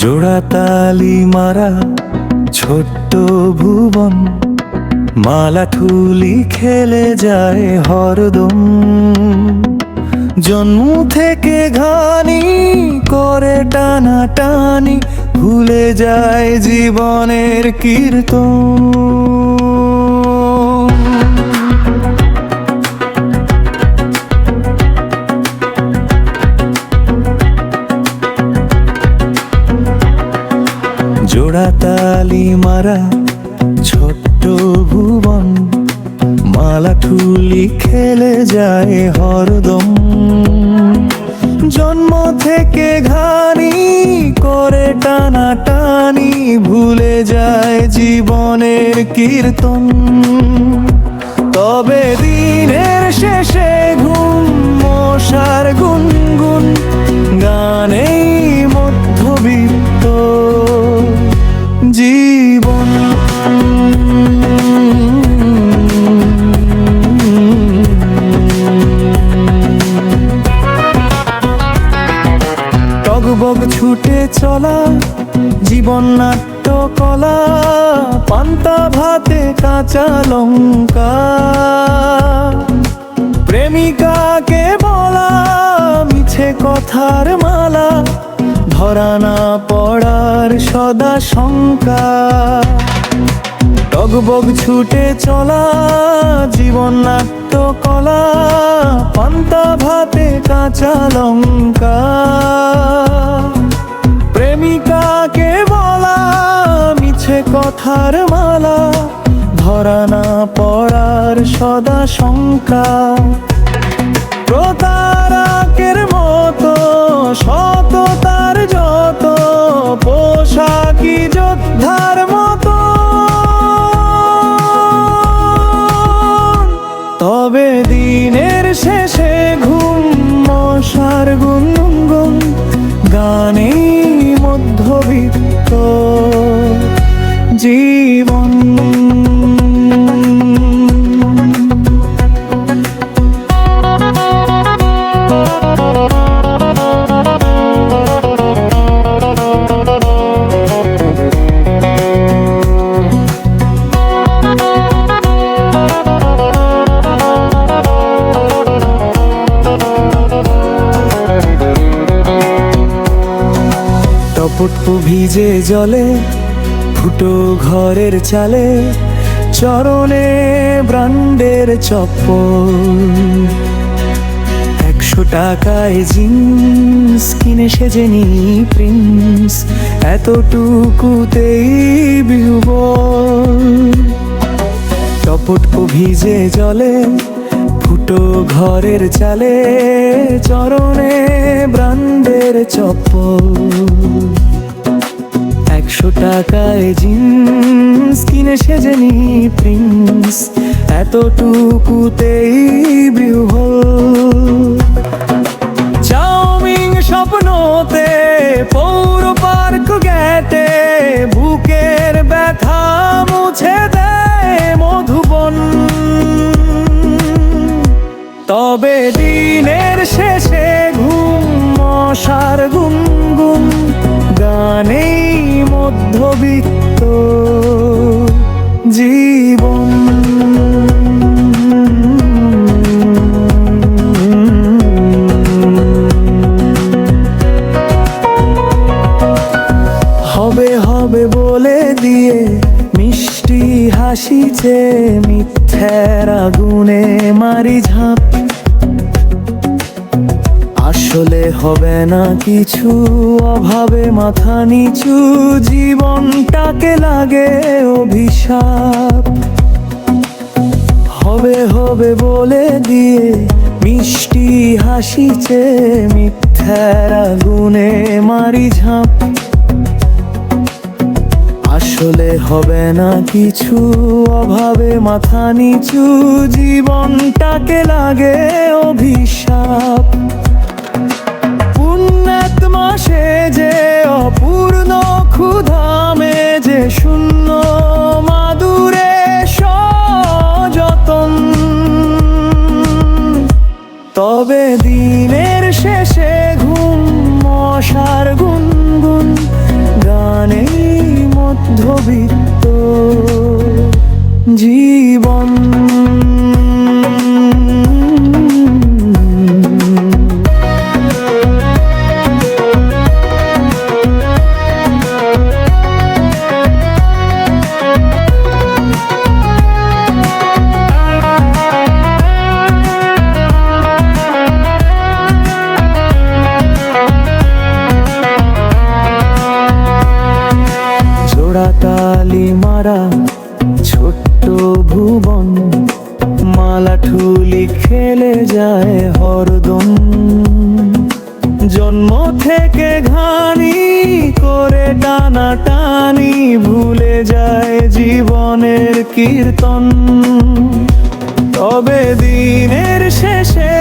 জোড়া তালি মারা ছোট্ট ভুবন, মালা ঠুলি খেলে যায় হরদম। জন্ম থেকে ঘানি করে টানা টানি ভুলে যায় জীবনের কীর্তন। মারা ছোট্ট ভুবন, মালা ঠুলি খেলে যায় হরদম। জন্ম থেকে ঘানি করে টানা টানি ভুলে যায় জীবনের কীর্তন। তবে দিনের শেষে ঘুম মশার গুনগুন টগবগ ছুটে চলা, জীবন নাট্য কলা, পান্তা, ভাতে, কাঁচা লঙ্কা। প্রেমিকাকে বলা, মিছে কথার মালা, ধরা না পড়ার সদা শঙ্কা। টগবগ ছুটে চলা, জীবন নাট্য কলা, পান্তা, ভাতে, কাঁচা লঙ্কা। প্রেমিকাকে বলা, মিছে কথার মালা, ধরা না পড়ার সদা শঙ্কা। প্রতারকের মতো, সততার যত, পোশাকি যোদ্ধার মতো জীবন। ভিজে জলে ফুটো ঘরের চালে চরণে ব্রান্ডের চপ্পল। একশো টাকায় জিন্স কিনে সেজেনি প্রিন্স, এতটুকুতেই বিহবল। টপটপু ভিজে জলে ফুটো ঘরের চালে চরণে ব্রান্ডের চপ্পল। একশো টাকায় জিন্স কিনে সেজে নি প্রিন্স। এতটুকুতেই বিহল। চাউমিং স্বপ্নতে পৌর পার্ক গেটে বুকের ব্যথা মধ্যবিত্ত জীবন। হবে হবে বলে দিয়ে মিষ্টি হাসিছে মিথ্যার আগুনে মারি ঝাঁপ। আসলে হবে না কিছু, অভাবে মাথা নিচু, জীবনটাকে লাগে অভিশাপ। হবে হবে বলে দিয়ে মিষ্টি হাসিছে মিথ্যার আগুনে মারি ঝাঁপ। আসলে হবে না কিছু, অভাবে মাথা নিচু, জীবনটাকে লাগে অভিশাপ। জীবন। তালি মারা যায় হরদম। জন্ম থেকে ঘানি করে টানা টানি ভুলে যায় জীবনের কীর্তন। তবে দিনের শেষে